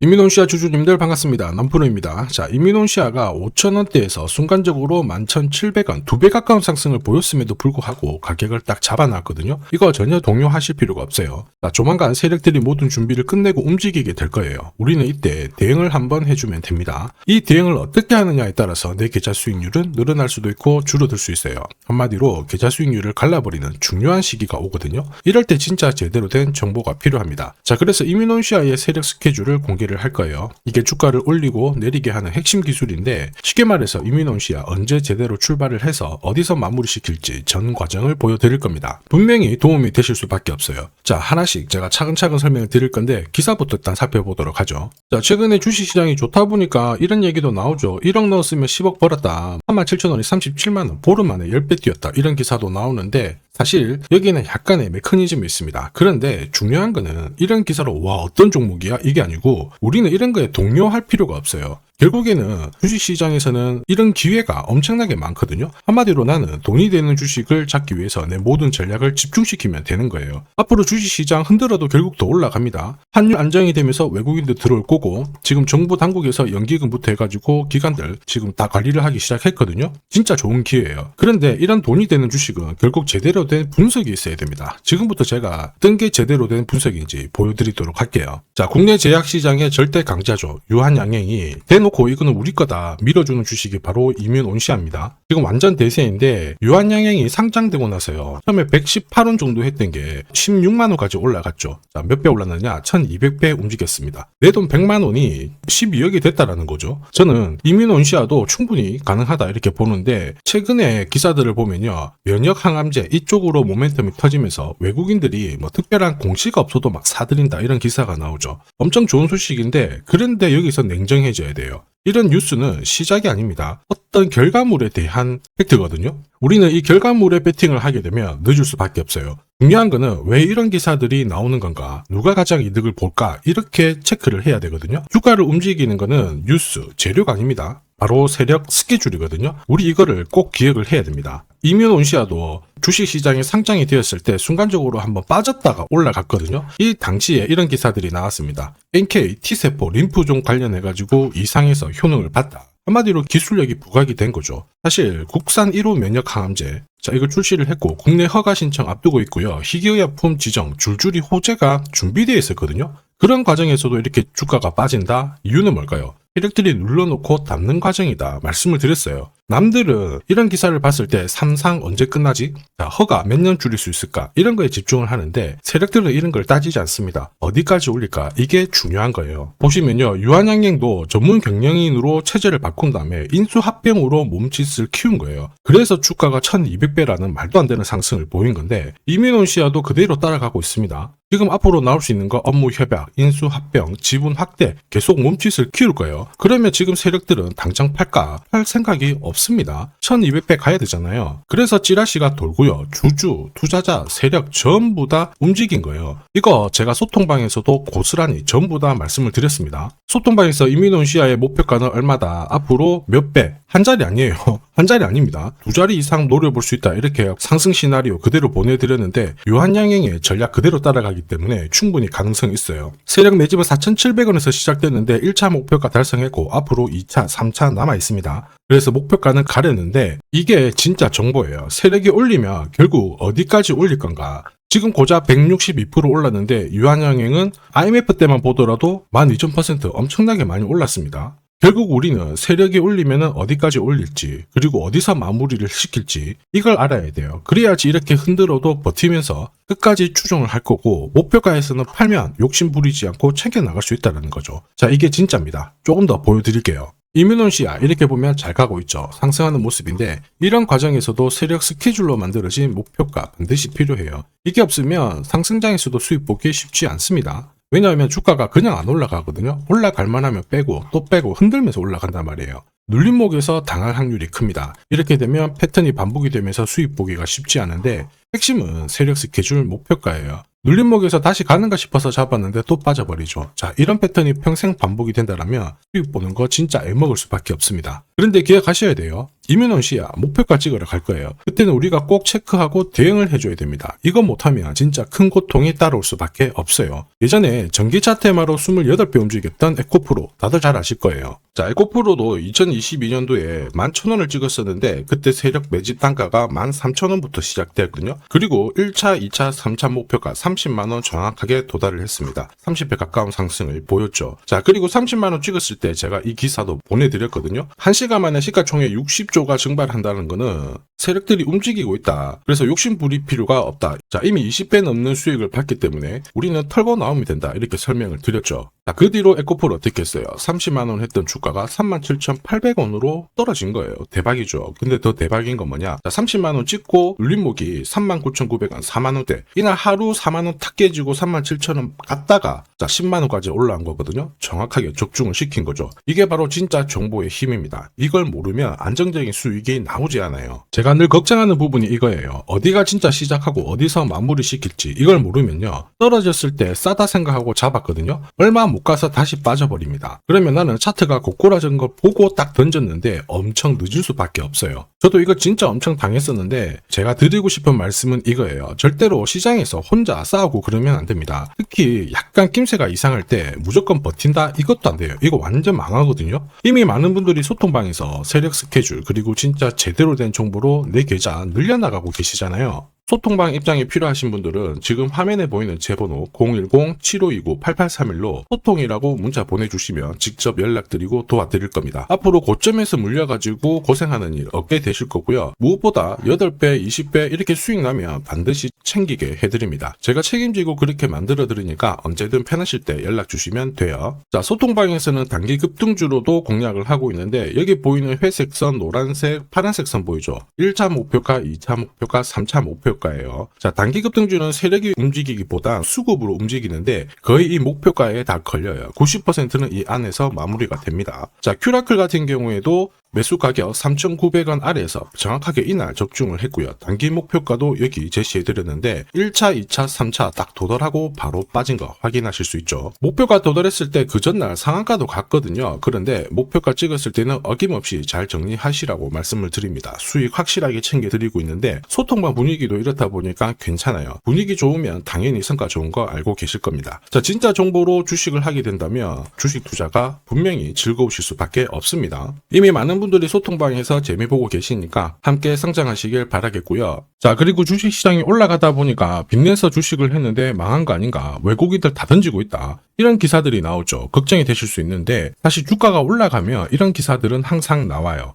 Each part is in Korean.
이민온시아 주주님들 반갑습니다. 남프로입니다. 자, 이민온시아가 5천원대에서 순간적으로 11,700원, 두 배 가까운 상승을 보였음에도 불구하고 가격을 딱 잡아놨거든요. 이거 전혀 동요하실 필요가 없어요. 자, 조만간 세력들이 모든 준비를 끝내고 움직이게 될 거예요. 우리는 이때 대응을 한번 해주면 됩니다. 이 대응을 어떻게 하느냐에 따라서 내 계좌 수익률은 늘어날 수도 있고 줄어들 수 있어요. 한마디로 계좌 수익률을 갈라버리는 중요한 시기가 오거든요. 이럴 때 진짜 제대로 된 정보가 필요합니다. 자, 그래서 이민온시아의 세력 스케줄을 공개 를 할 거예요. 이게 주가를 올리고 내리게 하는 핵심 기술인데 쉽게 말해서 이민온시아 언제 제대로 출발을 해서 어디서 마무리시킬지 전 과정을 보여드릴 겁니다. 분명히 도움이 되실 수밖에 없어요. 자, 하나씩 제가 차근차근 설명을 드릴 건데 기사부터 일단 살펴보도록 하죠. 자, 최근에 주식시장이 좋다 보니까 이런 얘기도 나오죠. 1억 넣었으면 10억 벌었다. 37,000원이 37만 원. 보름 만에 10배 뛰었다. 이런 기사도 나오는데 사실 여기는 약간의 메커니즘이 있습니다. 그런데 중요한 거는 이런 기사로 와 어떤 종목이야 이게 아니고 우리는 이런 거에 동요할 필요가 없어요. 결국에는 주식시장에서는 이런 기회가 엄청나게 많거든요. 한마디로 나는 돈이 되는 주식을 잡기 위해서 내 모든 전략을 집중시키면 되는 거예요. 앞으로 주식시장 흔들어도 결국 더 올라갑니다. 환율 안정이 되면서 외국인들 들어올 거고 지금 정부 당국에서 연기금부터 해가지고 기관들 지금 다 관리를 하기 시작했거든요. 진짜 좋은 기회예요. 그런데 이런 돈이 되는 주식은 결국 제대로 된 분석이 있어야 됩니다. 지금부터 제가 어떤 게 제대로 된 분석인지 보여드리도록 할게요. 자, 국내 제약시장의 절대 강자죠. 유한양행이 대놓고 이거는 우리 거다 밀어주는 주식이 바로 이민 온시아입니다. 지금 완전 대세인데 유한양행이 상장되고 나서요. 처음에 118원 정도 했던 게 16만 원까지 올라갔죠. 자, 몇 배 올랐느냐? 1200배 움직였습니다. 내 돈 100만 원이 12억이 됐다라는 거죠. 저는 이민 온시아도 충분히 가능하다 이렇게 보는데 최근에 기사들을 보면요. 면역 항암제 이쪽으로 모멘텀이 터지면서 외국인들이 뭐 특별한 공시가 없어도 막 사들인다 이런 기사가 나오죠. 엄청 좋은 소식인데 그런데 여기서 냉정해져야 돼요. 이런 뉴스는 시작이 아닙니다. 어떤 결과물에 대한 팩트거든요. 우리는 이 결과물에 배팅을 하게 되면 늦을 수밖에 없어요. 중요한 거는 왜 이런 기사들이 나오는 건가, 누가 가장 이득을 볼까, 이렇게 체크를 해야 되거든요. 주가를 움직이는 거는 뉴스, 재료가 아닙니다. 바로 세력 스케줄이거든요. 우리 이거를 꼭 기억을 해야 됩니다. 이민온시아도 주식시장에 상장이 되었을 때 순간적으로 한번 빠졌다가 올라갔거든요. 이 당시에 이런 기사들이 나왔습니다. NK, T세포, 림프종 관련해가지고 이상에서 효능을 봤다. 한마디로 기술력이 부각이 된 거죠. 사실 국산 1호 면역 항암제 자 이걸 출시를 했고 국내 허가 신청 앞두고 있고요. 희귀의약품 지정 줄줄이 호재가 준비되어 있었거든요. 그런 과정에서도 이렇게 주가가 빠진다? 이유는 뭘까요? 세력들이 눌러놓고 담는 과정이다 말씀을 드렸어요. 남들은 이런 기사를 봤을 때 삼상 언제 끝나지? 자, 허가 몇 년 줄일 수 있을까? 이런 거에 집중을 하는데 세력들은 이런 걸 따지지 않습니다. 어디까지 올릴까? 이게 중요한 거예요. 보시면요. 유한양행도 전문 경영인으로 체제를 바꾼 다음에 인수합병으로 몸짓을 키운 거예요. 그래서 주가가 1200배라는 말도 안 되는 상승을 보인 건데 이민온시아도 그대로 따라가고 있습니다. 지금 앞으로 나올 수 있는 거 업무 협약, 인수 합병, 지분 확대 계속 몸짓을 키울 거예요. 그러면 지금 세력들은 당장 팔까? 팔 생각이 없 습니다. 1200배 가야 되잖아요. 그래서 찌라시가 돌고요. 주주, 투자자, 세력 전부 다 움직인 거예요. 이거 제가 소통방에서도 고스란히 전부 다 말씀을 드렸습니다. 소통방에서 이민온시아의 목표가는 얼마다? 앞으로 몇 배? 한 자리 아니에요. 한 자리 아닙니다. 두 자리 이상 노려볼 수 있다. 이렇게 상승 시나리오 그대로 보내드렸는데 유한양행의 전략 그대로 따라가기 때문에 충분히 가능성이 있어요. 세력 매집은 4,700원에서 시작됐는데 1차 목표가 달성했고 앞으로 2차, 3차 남아 있습니다. 그래서 목표가는 가렸는데 이게 진짜 정보예요. 세력이 올리면 결국 어디까지 올릴 건가? 지금 고작 162% 올랐는데 유한양행은 IMF 때만 보더라도 12,000% 엄청나게 많이 올랐습니다. 결국 우리는 세력이 올리면 어디까지 올릴지 그리고 어디서 마무리를 시킬지 이걸 알아야 돼요. 그래야지 이렇게 흔들어도 버티면서 끝까지 추종을 할 거고 목표가에서는 팔면 욕심 부리지 않고 챙겨 나갈 수 있다는 거죠. 자 이게 진짜입니다. 조금 더 보여드릴게요. 이민원 씨야 이렇게 보면 잘 가고 있죠. 상승하는 모습인데 이런 과정에서도 세력 스케줄로 만들어진 목표가 반드시 필요해요. 이게 없으면 상승장에서도 수익 보기 쉽지 않습니다. 왜냐하면 주가가 그냥 안 올라가거든요. 올라갈 만하면 빼고 또 빼고 흔들면서 올라간단 말이에요. 눌림목에서 당할 확률이 큽니다. 이렇게 되면 패턴이 반복이 되면서 수익 보기가 쉽지 않은데 핵심은 세력 스케줄 목표가예요. 눌림목에서 다시 가는가 싶어서 잡았는데 또 빠져버리죠. 자, 이런 패턴이 평생 반복이 된다면 수익 보는 거 진짜 애먹을 수밖에 없습니다. 그런데 기억하셔야 돼요. 이민원 씨야 목표가 찍으러 갈 거예요. 그때는 우리가 꼭 체크하고 대응을 해줘야 됩니다. 이거 못하면 진짜 큰 고통이 따라올 수밖에 없어요. 예전에 전기차 테마로 28배 움직였던 에코프로 다들 잘 아실 거예요. 자 에코프로도 2022년도에 11,000원을 찍었었는데 그때 세력 매집 단가가 13,000원부터 시작되었거든요. 그리고 1차, 2차, 3차 목표가 30만원 정확하게 도달을 했습니다. 30배 가까운 상승을 보였죠. 자 그리고 30만원 찍었을 때 제가 이 기사도 보내드렸거든요. 1시간 만에 시가총액 60조 가 증발한다는 거는 세력들이 움직이고 있다. 그래서 욕심 부릴 필요가 없다. 자, 이미 20배 넘는 수익을 봤기 때문에 우리는 털고 나오면 된다. 이렇게 설명을 드렸죠. 자, 그 뒤로 에코폴 어떻게 했어요? 30만원 했던 주가가 37,800원으로 떨어진 거예요. 대박이죠. 근데 더 대박인 건 뭐냐? 자, 30만원 찍고 눌림목이 39,900원, 4만원대. 이날 하루 4만원 탁 깨지고 37,000원 갔다가 자, 10만원까지 올라온 거거든요. 정확하게 적중을 시킨 거죠. 이게 바로 진짜 정보의 힘입니다. 이걸 모르면 안정적인 수익이 나오지 않아요. 제가 늘 걱정하는 부분이 이거예요. 어디가 진짜 시작하고 어디서 마무리 시킬지 이걸 모르면요. 떨어졌을 때 싸다 생각하고 잡았거든요. 얼마 못 가서 다시 빠져버립니다. 그러면 나는 차트가 고꾸라진 걸 보고 딱 던졌는데 엄청 늦을 수밖에 없어요. 저도 이거 진짜 엄청 당했었는데 제가 드리고 싶은 말씀은 이거예요. 절대로 시장에서 혼자 싸우고 그러면 안 됩니다. 특히 약간 낌새가 이상할 때 무조건 버틴다 이것도 안 돼요. 이거 완전 망하거든요. 이미 많은 분들이 소통방에서 세력 스케줄 그리고 진짜 제대로 된 정보로 내 계좌 늘려나가고 계시잖아요. 소통방 입장이 필요하신 분들은 지금 화면에 보이는 제 번호 010-7529-8831로 소통이라고 문자 보내주시면 직접 연락드리고 도와드릴 겁니다. 앞으로 고점에서 물려가지고 고생하는 일 없게 되실 거고요. 무엇보다 8배, 20배 이렇게 수익 나면 반드시 챙기게 해드립니다. 제가 책임지고 그렇게 만들어 드리니까 언제든 편하실 때 연락 주시면 돼요. 자, 소통방에서는 단기 급등주로도 공략을 하고 있는데 여기 보이는 회색 선, 노란색, 파란색 선 보이죠? 1차 목표가, 2차 목표가, 3차 목표 목표가예요. 자, 단기 급등주는 세력이 움직이기보다 수급으로 움직이는데 거의 이 목표가에 다 걸려요. 90%는 이 안에서 마무리가 됩니다. 자, 큐라클 같은 경우에도 매수 가격 3,900원 아래에서 정확하게 이날 적중을 했고요. 단기 목표가도 여기 제시해드렸는데 1차, 2차, 3차 딱 도달하고 바로 빠진 거 확인하실 수 있죠. 목표가 도달했을 때 그 전날 상한가도 갔거든요. 그런데 목표가 찍었을 때는 어김없이 잘 정리하시라고 말씀을 드립니다. 수익 확실하게 챙겨드리고 있는데 소통방 분위기도 이렇다 보니까 괜찮아요. 분위기 좋으면 당연히 성과 좋은 거 알고 계실 겁니다. 자, 진짜 정보로 주식을 하게 된다면 주식 투자가 분명히 즐거우실 수밖에 없습니다. 이미 많은 분들이 소통방에서 재미 보고 계시니까 함께 성장하시길 바라겠고요. 자, 그리고 주식 시장이 올라가다 보니까 빚내서 주식을 했는데 망한 거 아닌가? 외국인들 다 던지고 있다. 이런 기사들이 나오죠. 걱정이 되실 수 있는데 사실 주가가 올라가면 이런 기사들은 항상 나와요.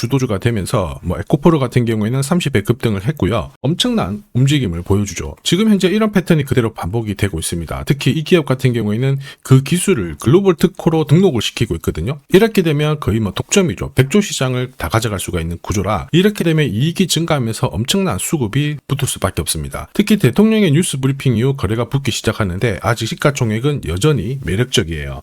주도주가 되면서 뭐 에코포르 같은 경우에는 30배 급 등을 했고요. 엄청난 움직임을 보여주죠. 지금 현재 이런 패턴이 그대로 반복이 되고 있습니다. 특히 이 기업 같은 경우에는 그 기술을 글로벌 특허로 등록을 시키고 있거든요. 이렇게 되면 거의 뭐 독점이죠. 백조 시장을 다 가져갈 수가 있는 구조라 이렇게 되면 이익이 증가하면서 엄청난 수급이 붙을 수밖에 없습니다. 특히 대통령의 뉴스 브리핑 이후 거래가 붙기 시작하는데 아직 시가총액은 여전히 매력적이에요.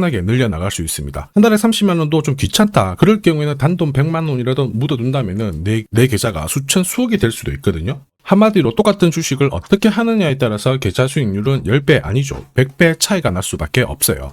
나게 늘려나갈 수 있습니다. 한 달에 30만 원도 좀 귀찮다. 그럴 경우에는 단돈 100만 원이라도 묻어둔다면은 내, 내 계좌가 수천 수억이 될 수도 있거든요. 한마디로 똑같은 주식을 어떻게 하느냐에 따라서 계좌 수익률은 10배 아니죠. 100배 차이가 날 수밖에 없어요.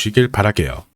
길 바랄게요.